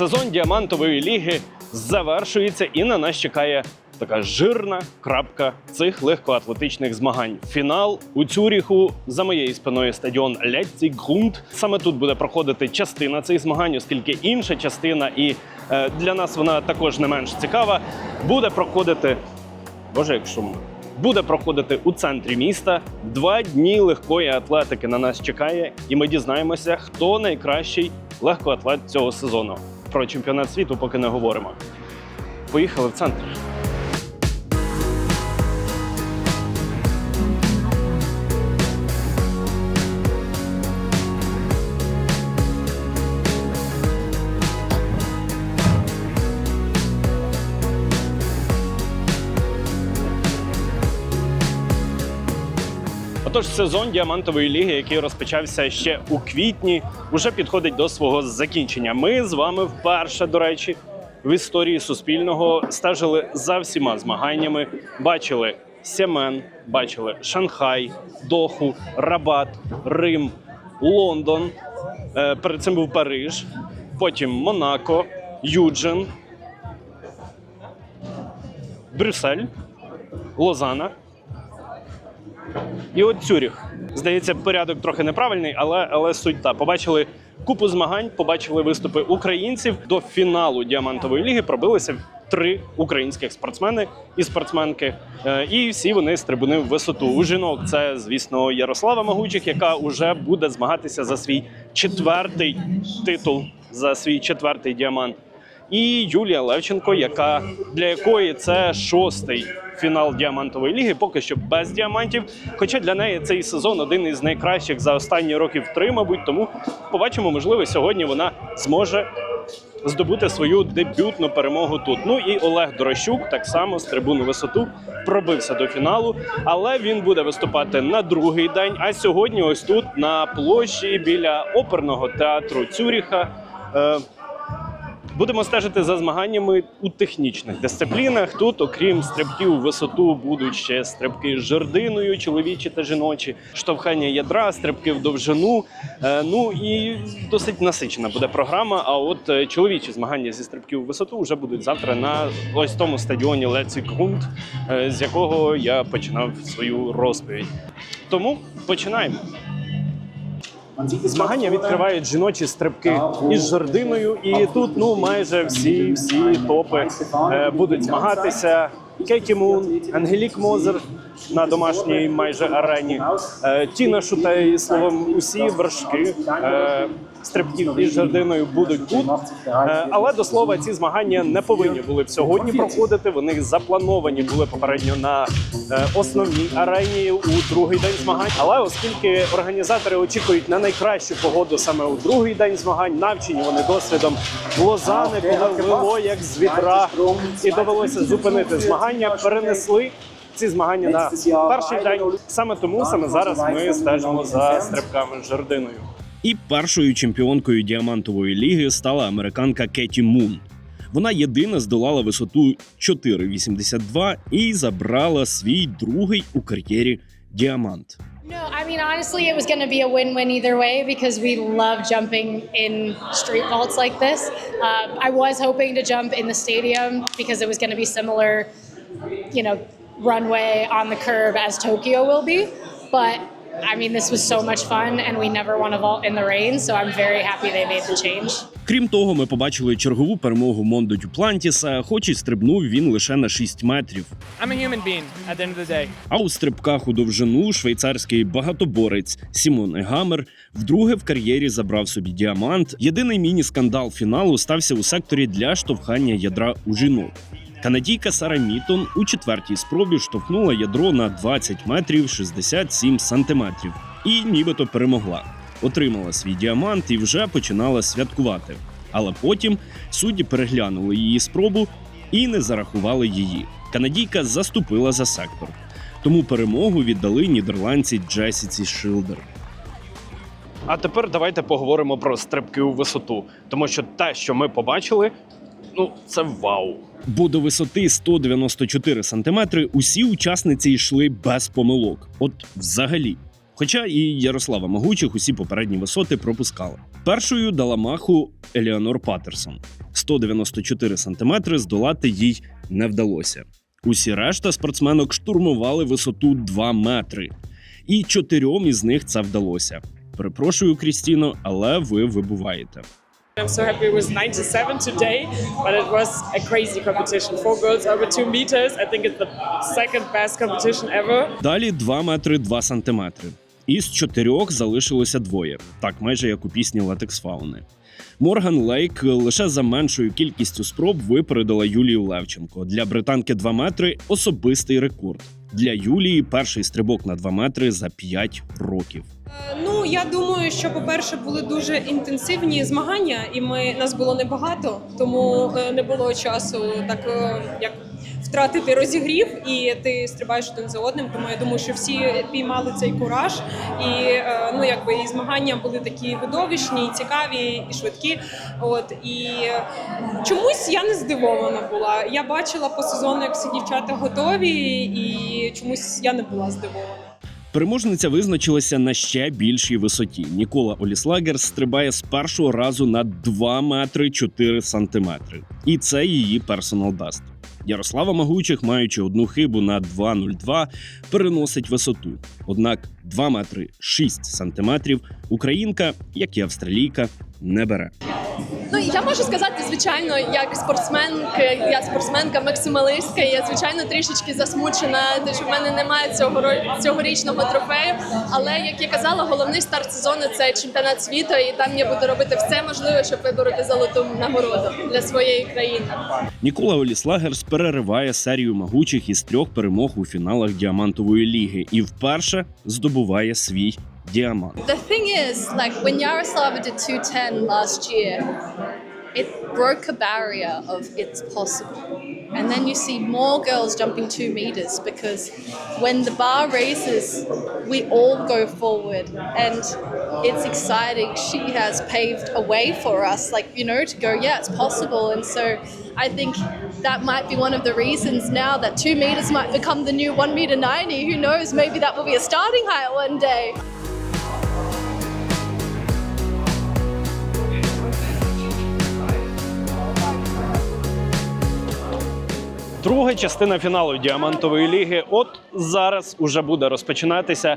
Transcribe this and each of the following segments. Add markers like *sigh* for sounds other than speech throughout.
Сезон діамантової ліги завершується, і на нас чекає така жирна крапка цих легкоатлетичних змагань. Фінал у Цюріху за моєю спиною стадіон Летцігрунд. Саме тут буде проходити частина цих змагань, оскільки інша частина, і е, для нас вона також не менш цікава, буде проходити. Боже, як шумно. Буде проходити у центрі міста. Два дні легкої атлетики на нас чекає, і ми дізнаємося, хто найкращий легкоатлет цього сезону. Про чемпіонат світу поки не говоримо. Поїхали в центр. Отож, сезон діамантової ліги, який розпочався ще у квітні, уже підходить до свого закінчення. Ми з вами вперше, до речі, в історії суспільного стежили за всіма змаганнями. Бачили Сємен, бачили Шанхай, Доху, Рабат, Рим, Лондон. Е, Перед цим був Париж, потім Монако, Юджин, Брюссель, Лозана. І от Цюріх. Здається, порядок трохи неправильний, але, але суть та. Побачили купу змагань, побачили виступи українців. До фіналу діамантової ліги пробилися три українських спортсмени і спортсменки. Е, І всі вони стрибуни в висоту. У жінок це, звісно, Ярослава Магучих, яка вже буде змагатися за свій четвертий титул, за свій четвертий діамант. І Юлія Левченко, яка для якої це шостий фінал діамантової ліги, поки що без діамантів. Хоча для неї цей сезон один із найкращих за останні років три, мабуть. Тому побачимо, можливо, сьогодні вона зможе здобути свою дебютну перемогу тут. Ну і Олег Дорощук так само з трибуну висоту пробився до фіналу, але він буде виступати на другий день. А сьогодні, ось тут на площі біля оперного театру Цюріха. Будемо стежити за змаганнями у технічних дисциплінах. Тут, окрім стрибків висоту, будуть ще стрибки з жердиною, чоловічі та жіночі, штовхання ядра, стрибки в довжину. Е, ну і досить насичена буде програма. А от е, чоловічі змагання зі стрибків у висоту вже будуть завтра на ось тому стадіоні Леці Грунт, з якого я починав свою розповідь. Тому починаємо. Змагання відкривають жіночі стрибки із жердиною, і тут ну майже всі всі топи е, будуть змагатися. Кеті Мун, Ангелік Мозер на домашній майже арені. Е, Тіна Шутей, словом, усі вершки е, стрибків із жердиною будуть тут. Е, але до слова, ці змагання не повинні були б сьогодні проходити. Вони заплановані були попередньо на основній арені у другий день змагань. Але оскільки організатори очікують на найкращу погоду саме у другий день змагань, навчені вони досвідом Лозани, коли влило як з вітра, і довелося зупинити змагання, перенесли. Ці змагання на перший день саме тому саме зараз ми стежимо за стрибками жердиною. І першою чемпіонкою діамантової ліги стала американка Кеті Мун. Вона єдина здолала висоту 4,82 і забрала свій другий у кар'єрі діамант. No, I mean, honestly, it was going to be a win win either way because we love jumping in street vaults like this. Um, I was hoping to jump in the stadium because it was going to be similar, you know, runway on the curve as Tokyo will be. But I mean, this was so much fun, and we never want to vault in the rain, so I'm very happy they made the change. Крім того, ми побачили чергову перемогу Мондо Дюплантіса, хоч і стрибнув він лише на 6 метрів. I'm a human being at the end of the day. А у стрибках у довжину швейцарський багатоборець Сімон Егамер вдруге в кар'єрі забрав собі діамант. Єдиний міні-скандал фіналу стався у секторі для штовхання ядра у жінок. Канадійка Сара Мітон у четвертій спробі штовхнула ядро на 20 метрів 67 сантиметрів і нібито перемогла. Отримала свій діамант і вже починала святкувати. Але потім судді переглянули її спробу і не зарахували її. Канадійка заступила за сектор. Тому перемогу віддали нідерландці Джесіці Шилдер. А тепер давайте поговоримо про стрибки у висоту, тому що те, що ми побачили, ну це вау. Бо до висоти 194 сантиметри усі учасниці йшли без помилок. От взагалі. Хоча і Ярослава Могучих усі попередні висоти пропускала. Першою дала маху Еліанор Паттерсон. 194 сантиметри здолати їй не вдалося. Усі решта спортсменок штурмували висоту 2 метри, і чотирьом із них це вдалося. Перепрошую, Крістіно, але ви вибуваєте. I'm so happy it was 97 today, but it was a crazy competition. Four girls over two meters. I think it's the second best competition ever. Далі 2 метри 2 сантиметри. Із чотирьох залишилося двоє, так майже як у пісні Латекс Фауни. Морган Лейк лише за меншою кількістю спроб випередила Юлію Левченко. Для британки 2 метри особистий рекорд. Для Юлії перший стрибок на 2 метри за 5 років. Е, Ну я думаю, що по-перше були дуже інтенсивні змагання, і ми нас було небагато, тому е, не було часу так е, як втратити розігрів, і ти стрибаєш один за одним. Тому я думаю, що всі піймали цей кураж, і е, ну якби і змагання були такі видовищні, і цікаві, і швидкі. От і чомусь я не здивована була. Я бачила по сезону, як всі дівчата готові, і чомусь я не була здивована. Переможниця визначилася на ще більшій висоті. Нікола Оліслагер стрибає з першого разу на 2 метри 4 сантиметри. І це її персонал бест. Ярослава Магучих, маючи одну хибу на 2.02, переносить висоту. Однак 2 метри 6 сантиметрів українка, як і австралійка, не бере. Ну я можу сказати, звичайно, як спортсменка, я спортсменка, максималистка. Я звичайно трішечки засмучена, те, що в мене немає цього цьогорічного трофею. Але як я казала, головний старт сезону це чемпіонат світу, і там я буду робити все можливе, щоб вибороти золоту нагороду для своєї країни. Нікола Оліслагерс перериває серію могучих із трьох перемог у фіналах діамантової ліги і вперше здобуває свій Diamond. The thing is, like when Yaroslava did 210 last year, it broke a barrier of it's possible. And then you see more girls jumping two meters because when the bar raises, we all go forward and it's exciting. She has paved a way for us, like, you know, to go, yeah, it's possible. And so I think that might be one of the reasons now that two meters might become the new one meter 90. Who knows? Maybe that will be a starting height one day. Друга частина фіналу діамантової ліги. От зараз уже буде розпочинатися.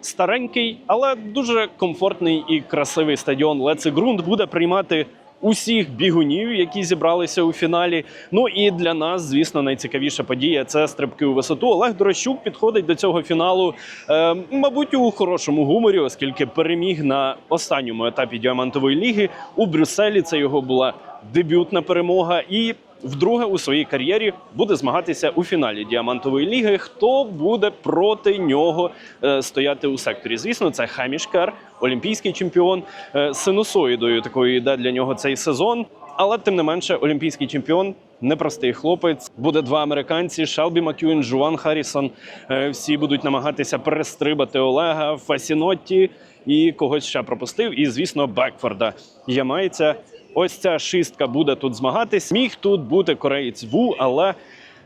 Старенький, але дуже комфортний і красивий стадіон Лецегрунд буде приймати усіх бігунів, які зібралися у фіналі. Ну і для нас, звісно, найцікавіша подія це стрибки у висоту. Олег Дорощук підходить до цього фіналу, е, мабуть, у хорошому гуморі, оскільки переміг на останньому етапі діамантової ліги у Брюсселі. Це його була дебютна перемога. І вдруге у своїй кар'єрі буде змагатися у фіналі діамантової ліги. Хто буде проти нього е, стояти у секторі? Звісно, це Хаміш Кер, олімпійський чемпіон. Е, синусоїдою такою йде для нього цей сезон. Але тим не менше, олімпійський чемпіон непростий хлопець. Буде два американці: Шелбі Макюін, Жуан Харрісон. Е, Всі будуть намагатися перестрибати Олега, Фасінотті і когось ще пропустив. І звісно, Бекфорда ямайця. Ось ця шістка буде тут змагатись. Міг тут бути кореєць Ву, але.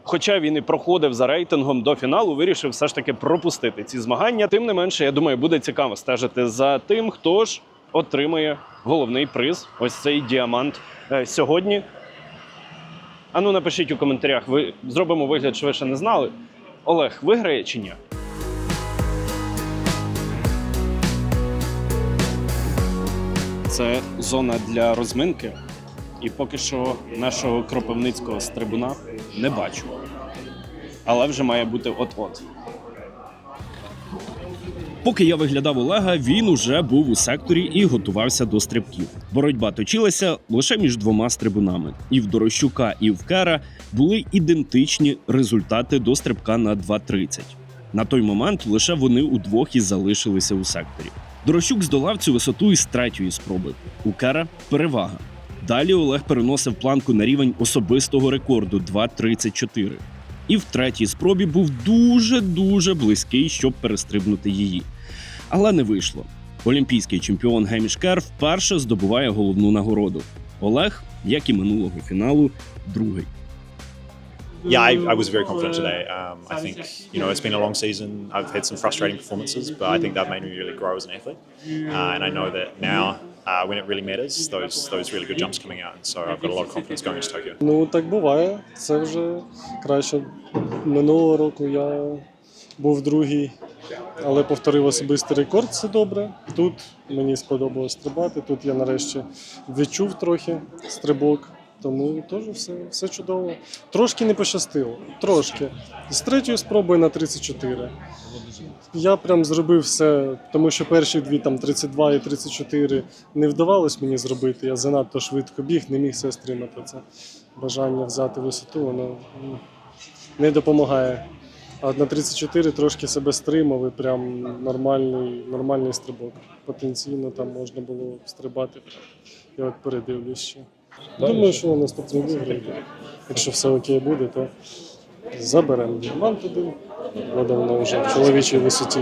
Хоча він і проходив за рейтингом до фіналу, вирішив все ж таки пропустити ці змагання. Тим не менше, я думаю, буде цікаво стежити за тим, хто ж отримає головний приз. Ось цей діамант е, сьогодні. Ану, напишіть у коментарях. Ви зробимо вигляд, що ви ще не знали. Олег виграє чи ні? Це зона для розминки. І поки що нашого кропивницького стрибуна не бачу. Але вже має бути от-от. Поки я виглядав Олега, він уже був у секторі і готувався до стрибків. Боротьба точилася лише між двома стрибунами. І в Дорощука, і в Кера були ідентичні результати до стрибка на 2.30. На той момент лише вони удвох і залишилися у секторі. Дорощук здолав цю висоту із третьої спроби. У Кера перевага. Далі Олег переносив планку на рівень особистого рекорду 2.34. І в третій спробі був дуже-дуже близький, щоб перестрибнути її. Але не вийшло. Олімпійський чемпіон Геміш Кер вперше здобуває головну нагороду. Олег, як і минулого фіналу, другий. Yeah, I, I was very confident today. Um, I think you know it's been a long season. I've had some frustrating performances, but I think they've made me really grow as an athlete. Uh, and I know that now uh, when it really matters. Those those really good jumps coming out, and so I've got a lot of confidence going into Tokyo. Ну, так буває. Це вже краще. Минулого року я був другий, але повторив особистий рекорд, це добре. Тут мені сподобалось стрибати. Тут я нарешті відчув трохи стрибок. Тому теж все, все чудово. Трошки не пощастило. Трошки. З третьої спроби на 34. Я прям зробив все, тому що перші дві там 32 і 34 не вдавалось мені зробити. Я занадто швидко біг, не міг все стримати. Це бажання взяти висоту, воно не допомагає. А на 34 трошки себе стримав і прям нормальний, нормальний стрибок. Потенційно там можна було стрибати. Я от передивлюсь ще. Думаю, що на наступний виграє. Якщо все окей буде, то заберемо діамант туди. Будемо вже в чоловічій висоті.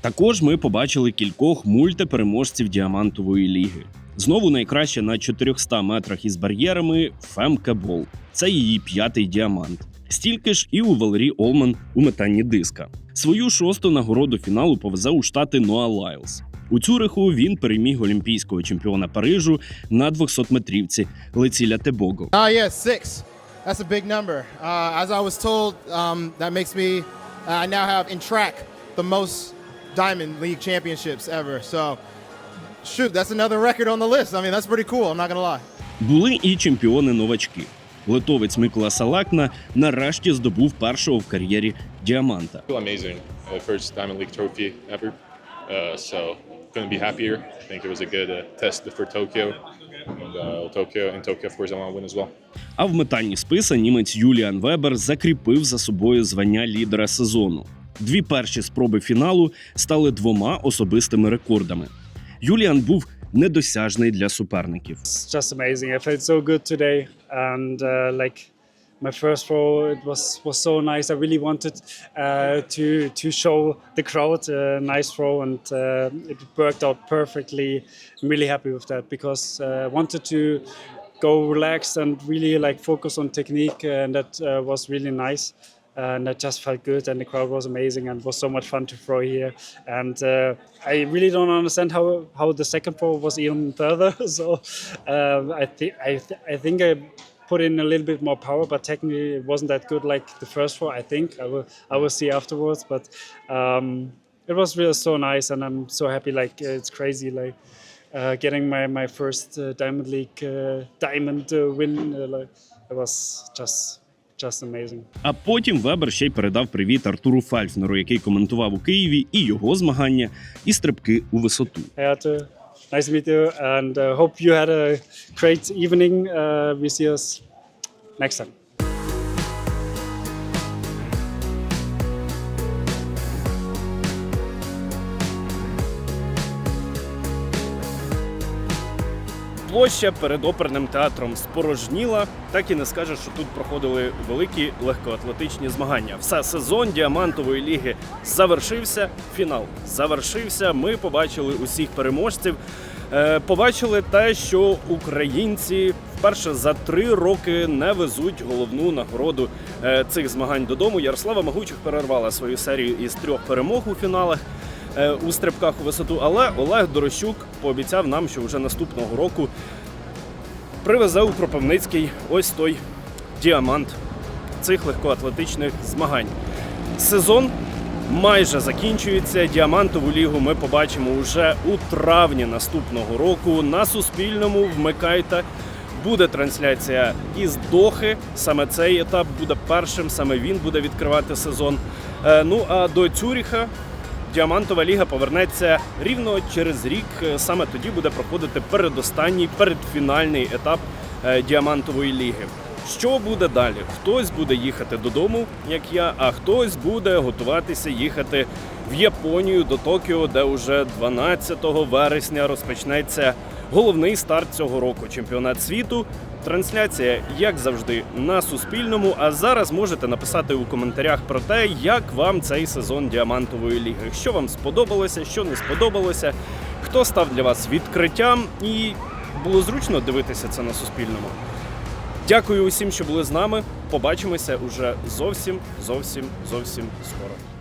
Також ми побачили кількох мультипереможців діамантової ліги. Знову найкраще на 400 метрах із бар'єрами Фемке Бол. Це її п'ятий діамант. Стільки ж і у Валерій Олман у метанні диска. Свою шосту нагороду фіналу повезе у штати Ноа Лайлс. У Цюриху він переміг олімпійського чемпіона Парижу на 200-метрівці Леціля Тебого. Ah, yeah, six. That's a big number. Uh, as I was told, um, that makes me. uh, I now have in track the most Diamond League championships ever. So, shoot, that's another record on the list. I mean, that's pretty cool. I'm not gonna lie. Були і чемпіони-новачки. Литовець Микола Салакна нарешті здобув першого в кар'єрі діаманта. amazing. Uh, first Diamond League trophy ever. Uh, so couldn't be happier. I think it was a good uh, test for Tokyo. And uh, Tokyo in Tokyo, of course, I want to win as well. А в метанні списа німець Юліан Вебер закріпив за собою звання лідера сезону. Дві перші спроби фіналу стали двома особистими рекордами. Юліан був недосяжний для суперників. It's just amazing. I felt so good today, and uh, like my first throw, it was was so nice. I really wanted uh, to to show the crowd a nice throw, and uh, it worked out perfectly. I'm really happy with that because uh, I wanted to go relaxed and really like focus on technique, and that uh, was really nice. And that just felt good, and the crowd was amazing, and was so much fun to throw here. And uh, I really don't understand how how the second throw was even further. *laughs* so um, I think I th- I think I put in a little bit more power, but technically it wasn't that good like the first throw. I think I will I will see afterwards, but um, it was really so nice, and I'm so happy. Like uh, it's crazy, like uh, getting my my first uh, Diamond League uh, diamond uh, win. Uh, like it was just just amazing. А потім Вебер ще й передав привіт Артуру Фальфнеру, який коментував у Києві і його змагання, і стрибки у висоту. Nice to meet you, and uh, hope you had a great evening. Uh, we see us next time. Площа перед оперним театром спорожніла, так і не скажеш, що тут проходили великі легкоатлетичні змагання. Все сезон діамантової ліги завершився. Фінал завершився. Ми побачили усіх переможців. Е, Побачили те, що українці вперше за три роки не везуть головну нагороду е, цих змагань додому. Ярослава Могучих перервала свою серію із трьох перемог у фіналах у стрибках у висоту. Але Олег Дорощук пообіцяв нам, що вже наступного року привезе у Кропивницький ось той діамант цих легкоатлетичних змагань. Сезон майже закінчується. Діамантову лігу ми побачимо уже у травні наступного року. На Суспільному вмикайте. Буде трансляція із Дохи. Саме цей етап буде першим, саме він буде відкривати сезон. Е, Ну а до Цюріха Діамантова ліга повернеться рівно через рік. Е, Саме тоді буде проходити передостанній передфінальний етап е, діамантової ліги. Що буде далі? Хтось буде їхати додому, як я, а хтось буде готуватися їхати в Японію до Токіо, де уже 12 вересня розпочнеться головний старт цього року чемпіонат світу. Трансляція, як завжди, на Суспільному. А зараз можете написати у коментарях про те, як вам цей сезон діамантової ліги. Що вам сподобалося, що не сподобалося, хто став для вас відкриттям, і було зручно дивитися це на Суспільному. Дякую усім, що були з нами. Побачимося уже зовсім, зовсім, зовсім скоро.